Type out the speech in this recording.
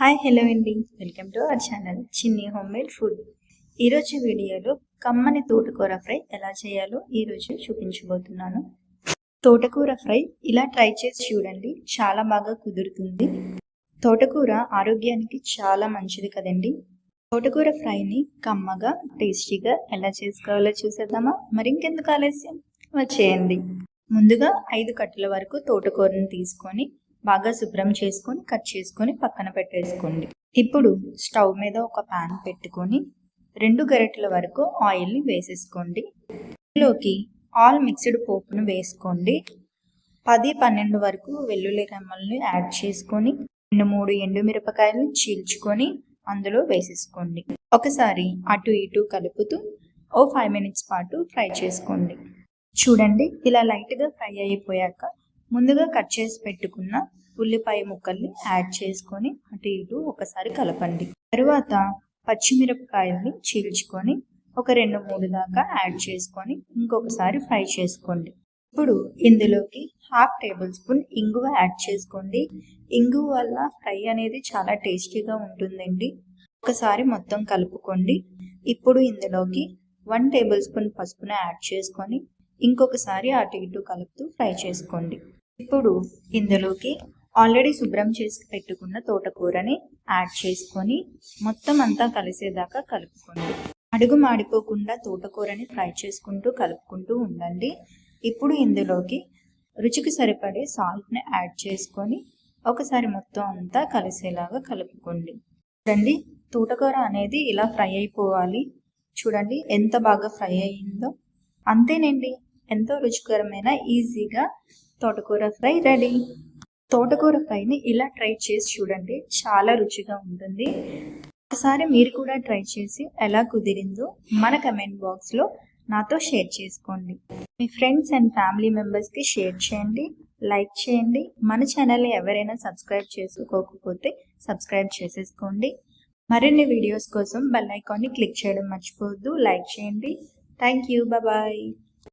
Hi hello అండి. Welcome to our channel Chinni home made food ఈరోజు వీడియోలో కమ్మని తోటకూర ఫ్రై ఎలా చేయాలో ఈరోజు చూపించబోతున్నాను. తోటకూర ఫ్రై ఇలా ట్రై చేసి చూడండి చాలా బాగా కుదురుతుంది. తోటకూర ఆరోగ్యానికి చాలా మంచిది కదండి. తోటకూర ఫ్రైని కమ్మగా టేస్టీగా ఎలా చేసుకోవాలో చూసేద్దామా? మరి ఇంకెందుకు ఆలస్యం? వచ్చేయండి. ముందుగా ఐదు కట్టల వరకు తోటకూరను తీసుకొని బాగా శుభ్రం చేసుకొని కట్ చేసుకొని పక్కన పెట్టేసుకోండి. ఇప్పుడు స్టవ్ మీద ఒక ప్యాన్ పెట్టుకొని రెండు గరిటెల వరకు ఆయిల్ని వేసేసుకోండి. ఇందులోకి ఆల్ మిక్స్డ్ పోపును వేసుకోండి. పది పన్నెండు వరకు వెల్లుల్లి రెమ్మల్ని యాడ్ చేసుకొని రెండు మూడు ఎండు మిరపకాయలు చీల్చుకొని అందులో వేసేసుకోండి. ఒకసారి అటు ఇటు కలుపుతూ ఓ ఫైవ్ మినిట్స్ పాటు ఫ్రై చేసుకోండి. చూడండి ఇలా లైట్గా ఫ్రై అయిపోయాక ముందుగా కట్ చేసి పెట్టుకున్న ఉల్లిపాయ ముక్కల్ని యాడ్ చేసుకొని అటు ఇటు ఒకసారి కలపండి. తరువాత పచ్చిమిరపకాయల్ని చీల్చుకొని ఒక రెండు మూడు దాకా యాడ్ చేసుకొని ఇంకొకసారి ఫ్రై చేసుకోండి. ఇప్పుడు ఇందులోకి హాఫ్ టేబుల్ స్పూన్ ఇంగువ యాడ్ చేసుకోండి. ఇంగువ వల్ల ఫ్రై అనేది చాలా టేస్టీగా ఉంటుందండి. ఒకసారి మొత్తం కలుపుకోండి. ఇప్పుడు ఇందులోకి వన్ టేబుల్ స్పూన్ పసుపును యాడ్ చేసుకొని ఇంకొకసారి అటు ఇటు కలుపుతూ ఫ్రై చేసుకోండి. ఇప్పుడు ఇందులోకి ఆల్రెడీ శుభ్రం చేసి పెట్టుకున్న తోటకూరని యాడ్ చేసుకొని మొత్తం అంతా కలిసేదాకా కలుపుకోండి. అడుగు మాడిపోకుండా తోటకూరని ఫ్రై చేసుకుంటూ కలుపుకుంటూ ఉండండి. ఇప్పుడు ఇందులోకి రుచికి సరిపడే సాల్ట్ని యాడ్ చేసుకొని ఒకసారి మొత్తం అంతా కలిసేలాగా కలుపుకోండి. చూడండి తోటకూర అనేది ఇలా ఫ్రై అయిపోవాలి. చూడండి ఎంత బాగా ఫ్రై అయ్యిందో అంతేనండి. ఎంతో రుచికరమైన ఈజీగా తోటకూర ఫ్రై రెడీ. తోటకూర ఫ్రైని ఇలా ట్రై చేసి చూడండి. చాలా రుచిగా ఉంటుంది. ఒకసారి మీరు కూడా ట్రై చేసి ఎలా కుదిరిందో మన కమెంట్ బాక్స్లో నాతో షేర్ చేసుకోండి. మీ ఫ్రెండ్స్ అండ్ ఫ్యామిలీ మెంబర్స్కి షేర్ చేయండి లైక్ చేయండి. మన ఛానల్ ఎవరైనా సబ్స్క్రైబ్ చేసుకోకపోతే సబ్స్క్రైబ్ చేసేసుకోండి. మరిన్ని వీడియోస్ కోసం బెల్ ఐకాన్ని క్లిక్ చేయడం మర్చిపోవద్దు. లైక్ చేయండి. Thank you bye.